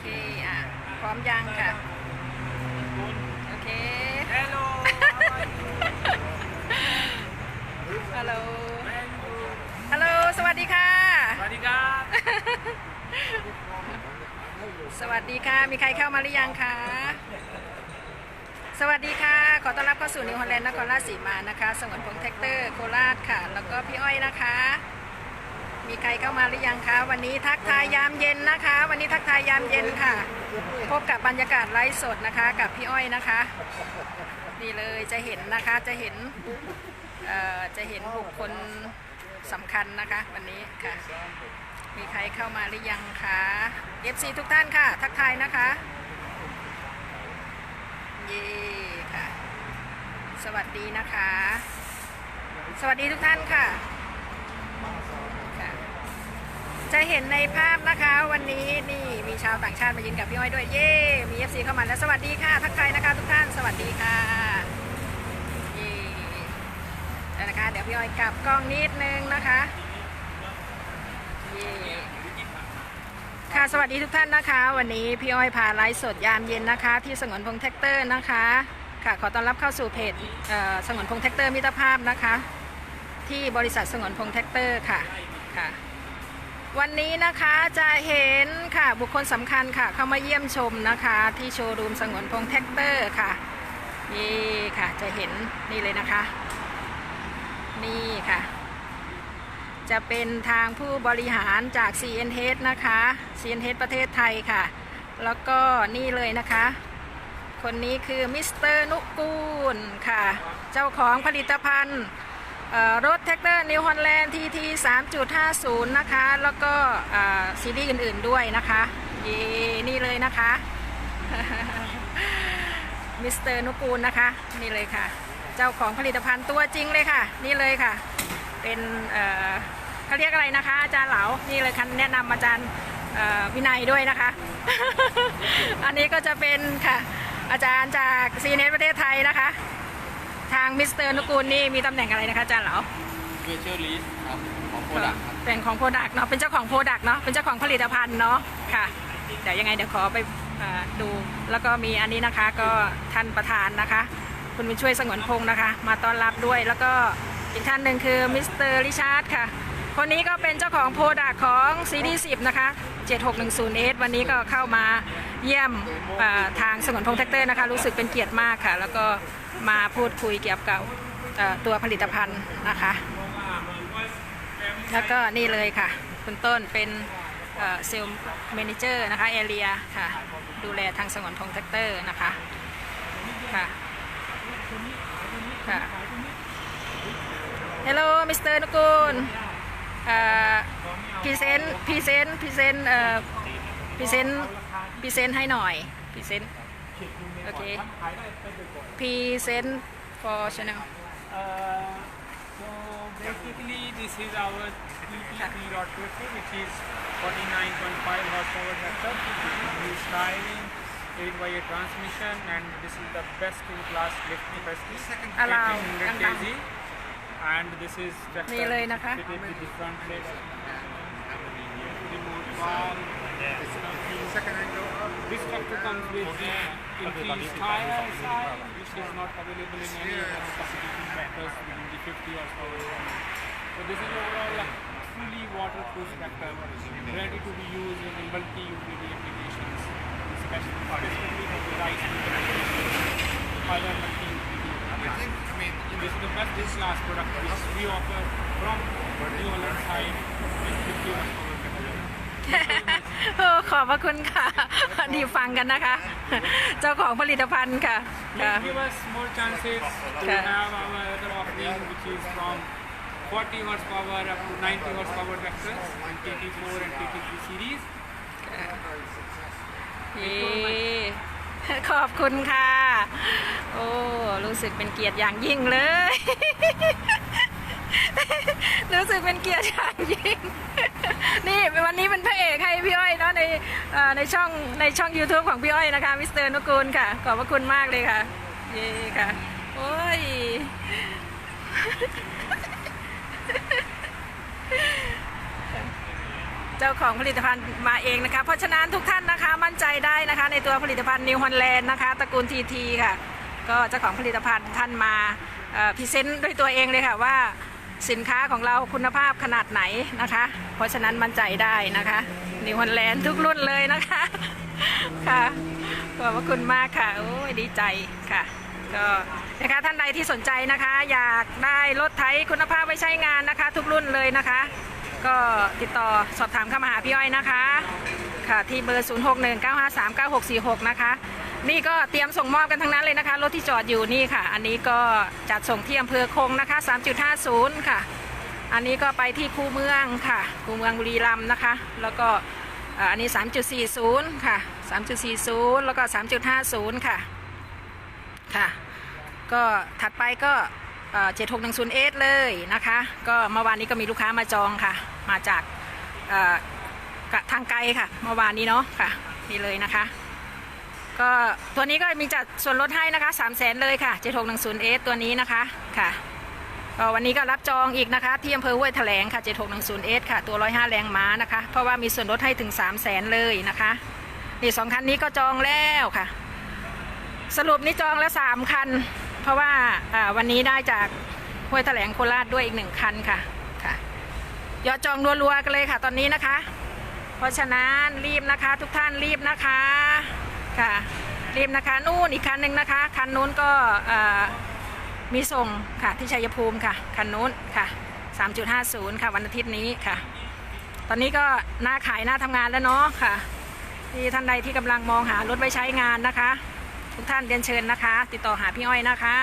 เค อะ พร้อมยังค่ะ โอเค Hello, how are you? ฮัลโหล ฮัลโหล สวัสดีค่ะ สวัสดีครับสวัสดีค่ะ มีใครเข้ามาหรือยังคะ สวัสดีค่ะ ขอต้อนรับเข้าสู่นิวฮอลแลนด์นครราชสีมานะคะ สงวนพงษ์แท็กเตอร์โคราชค่ะ แล้วก็พี่อ้อยนะคะ มีใครเข้ามาหรือยังคะ วันนี้ทักทายยามเย็นนะคะ วันนี้ทักทายยามเย็นค่ะ พบกับบรรยากาศไลฟ์สดนะคะ กับพี่อ้อยนะคะ นี่เลยจะเห็นนะคะจะเห็นจะเห็นบุคคลสำคัญนะคะ วันนี้ค่ะ มีใครเข้ามาหรือยังคะ FC ทุกท่านค่ะ ทักทายนะคะเย่ค่ะ สวัสดีนะคะ สวัสดีทุกท่านค่ะ จะเห็นในภาพนะคะวันนี้นี่มีชาวต่างชาติมายืนกับพี่อ้อยด้วยเย่มี FC เข้ามาแล้วสวัสดีค่ะ ทักทายนะคะทุกท่านสวัสดีค่ะเย่แล้วนะคะเดี๋ยวพี่อ้อยกลับกล้องนิดนึงนะคะเย่ค่ะสวัสดีทุกท่านนะคะ วันนี้พี่อ้อยพาไลฟ์สดยามเย็นนะคะ ที่สงวนพงแท็กเตอร์นะคะค่ะขอต้อนรับเข้าสู่เพจเสงวนพงแท็กเตอร์มิตรภาพนะคะ ที่บริษัทสงวนพงแท็กเตอร์ค่ะค่ะ วันนี้นะคะจะเห็นค่ะบุคคลสำคัญค่ะ เข้ามาเยี่ยมชมนะคะ ที่โชว์รูมสงวนพงแท็กเตอร์ค่ะ นี่ค่ะจะเห็นนี่เลยนะคะ นี่ค่ะ จะเป็นทางผู้บริหารจาก CNH นะคะ CNH ประเทศไทยค่ะ แล้วก็นี่เลยนะคะ คนนี้คือมิสเตอร์นุกูลค่ะ เจ้าของผลิตภัณฑ์ รถแท็กเตอร์นิวฮอลแลนด์ TT 3.50นย์นะคะ แล้วก็ซีรีส์อื่นๆด้วยนะคะย่นี่เลยนะคะมิสเตอร์นุกูลนะคะ นี่เลยค่ะ เจ้าของผลิตภัณฑ์ตัวจริงเลยค่ะ นี่เลยค่ะ เป็นเขาเรียกอะไรนะคะ อาจารย์เหลา นี่เลยคันแนะนำอาจารย์วินัยด้วยนะคะ อันนี้ก็จะเป็นค่ะอาจารย์จากซีเนสประเทศไทยนะคะ ทางมิสเตอร์นุกูลนี่มีตำแหน่งอะไรนะคะอาจารย์เหลาฟิวเจอร์ลิสครับของโปรดักต์ครับเป็นของโปรดักต์เนาะ เป็นเจ้าของโปรดักต์เนาะ เป็นเจ้าของผลิตภัณฑ์เนาะ ค่ะ เดี๋ยวยังไงเดี๋ยวขอไปเอ่อดู แล้วก็มีอันนี้นะคะ ก็ท่านประธานนะคะ คุณบุญช่วยสงวนพงศ์นะคะ มาต้อนรับด้วย แล้วก็อีกท่านหนึ่งคือมิสเตอร์ริชาร์ดค่ะ คนนี้ก็เป็นเจ้าของโปรดักต์ของซีรีส์10 นะคะ 7610S วันนี้ก็เข้ามาเยี่ยมเอ่อทางสงวนพงษ์แท็กเตอร์นะคะ รู้สึกเป็นเกียรติมากค่ะ แล้วก็ มาพูดคุยเกี่ยวกับตัวผลิตภัณฑ์นะคะ แล้วก็นี่เลยค่ะ คุณต้นเป็นเซลล์แมนเจอร์นะคะแอเรียค่ะ ดูแลทางสงวนพงแท็กเตอร์นะคะค่ะค่ะ Hello Mr. นุกูลพรีเซนต์พรีเซนต์พรีเซนต์พรีเซนต์พรีเซนต์ให้หน่อยพรีเซนต์ โอเคพรีเซนต์ for channel Uh, so basically this is our TT3.50 which is 49.5 horsepower tractor use styling aid by a transmission and this is the best in class lift capacity Allow, 1800 allow. kg and this is tractor นี่เลยนะคะ fitted with the front plate remote valve this tractor comes with increased tire size, which is not available in any other competing tractors within the 50 horsepower. So So this is overall a fully waterproof tractor, ready to be used in multi-utility applications, especially for the rice other multi-utility applications. This is the best class product which we offer from New Holland side with 50 horsepower tractor. โอ้ขอบพระคุณค่ะดีฟังกันนะคะ เจ้าของผลิตภัณฑ์ค่ะ ค่ะ Please give us more chances to Okay. have our other offering, which is from 40 horsepower up to 90 horsepower tractors in TT4 and TT3 series. นี่ขอบคุณค่ะ โอ้ รู้สึกเป็นเกียรติอย่างยิ่งเลย รู้สึกเป็นเกียรติอย่างยิ่ง นี่วันนี้ ในช่องในช่อง YouTube ของพี่อ้อยนะคะมิสเตอร์นุกูลค่ะ ขอบพระคุณมากเลยค่ะ เย่ค่ะ โอ้ย เจ้าของผลิตภัณฑ์มาเองนะคะ เพราะฉะนั้นทุกท่านนะคะมั่นใจได้นะคะ ในตัวผลิตภัณฑ์นิวฮอลแลนด์นะคะตระกูลทีทีค่ะ ก็เจ้าของผลิตภัณฑ์ท่านมาพรีเซนต์ด้วยตัวเองเลยค่ะว่า สินค้าของเราคุณภาพขนาดไหนนะคะ เพราะฉะนั้นมั่นใจได้นะคะนิวฮอลแลนด์ทุกรุ่นเลยนะคะค่ะขอบพระคุณมากค่ะโอ้ยดีใจค่ะก็นะคะท่านใดที่สนใจนะคะ อยากได้รถไถคุณภาพไว้ใช้งานนะคะ ทุกรุ่นเลยนะคะ ก็ติดต่อสอบถามเข้ามาหาพี่อ้อยนะคะ ค่ะที่เบอร์ 0619539646 นะคะ นี่ก็เตรียมส่งมอบกันทั้งนั้นเลยนะคะ รถที่จอดอยู่นี่ค่ะ อันนี้ก็จัดส่งที่อำเภอคงนะคะ 3.50 ค่ะ อันนี้ก็ไปที่คูเมืองค่ะ คูเมืองบุรีรัมย์นะคะ แล้วก็อันนี้ 3.40 ค่ะ 3.40 แล้วก็ 3.50 ค่ะ ค่ะ ก็ถัดไปก็เอ่อ7610เเลยนะคะ ก็เมื่อวานนี้ก็มีลูกค้ามาจองค่ะ มาจากทางไกลค่ะ เมื่อวานนี้เนาะค่ะ นี่เลยนะคะ ก็ตัวนี้ก็มีจัดส่วนลดให้นะคะ3 0 0แสนเลยค่ะ7610ตัวนี้นะคะค่ะก็วันนี้ก็รับจองอีกนะคะที่อำเภอห้วยแถลงค่ะ7610ค่ะตัว105แรงม้านะคะ เพราะว่ามีส่วนลดให้ถึง3 0 0แสนเลยนะคะนี่สองคันนี้ก็จองแล้วค่ะ สรุปนี่จองแล้ว3คัน เพราะว่าอ่าวันนี้ได้จากห้วยแถลงโคราชด้วยอีกหนึ่งคันค่ะค่ะยอดจองรัวๆกันเลยค่ะตอนนี้นะคะ เพราะฉะนั้นรีบนะคะทุกท่านรีบนะคะ ค่ะรีบนะคะนู่นอีกคันหนึ่งนะคะ คันนู้นก็มีส่งค่ะที่ชัยภูมิค่ะ คันนู้นค่ะ 3.50 ค่ะวันอาทิตย์นี้ค่ะ ตอนนี้ก็หน้าขายหน้าทำงานแล้วเนาะค่ะ ที่ท่านใดที่กำลังมองหารถไว้ใช้งานนะคะ ทุกท่านเรียนเชิญนะคะ ติดต่อหาพี่อ้อยนะคะ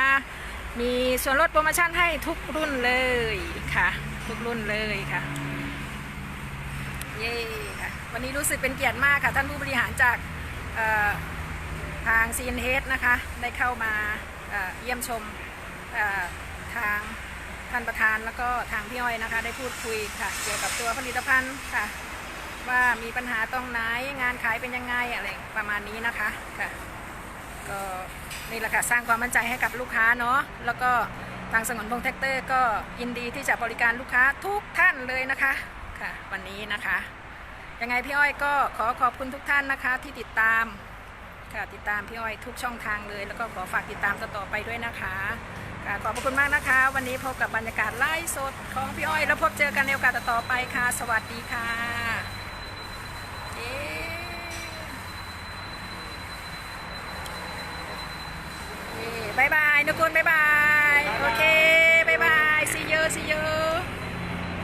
มีส่วนลดโปรโมชั่นให้ทุกรุ่นเลยค่ะ ทุกรุ่นเลยค่ะเย้ค่ะวันนี้รู้สึกเป็นเกียรติมากค่ะท่านผู้บริหารจาก ทาง CNH นะคะ ได้เข้ามาเยี่ยมชมทางท่านประธานแล้วก็ทางพี่อ้อยนะคะ ได้พูดคุยค่ะ เกี่ยวกับตัวผลิตภัณฑ์ค่ะ ว่ามีปัญหาตรงไหนงานขายเป็นยังไงอะไรประมาณนี้นะคะค่ะก็นี่แหละค่ะสร้างความมั่นใจให้กับลูกค้าเนาะแล้วก็ทางสงวนพงแท็กเตอร์ก็ยินดีที่จะบริการลูกค้าทุกท่านเลยนะคะค่ะ วันนี้นะคะ ยังไงพี่อ้อยก็ขอขอบคุณทุกท่านนะคะที่ติดตามค่ะติดตามพี่อ้อยทุกช่องทางเลย แล้วก็ขอฝากติดตามต่อไปด้วยนะคะค่ะขอบคุณมากนะคะ วันนี้พบกับบรรยากาศไล่สดของพี่อ้อย แล้วพบเจอกันในโอกาสต่อไปค่ะ สวัสดีค่ะบายบายนุกุลบายบาย โอเคบายบาย see you see you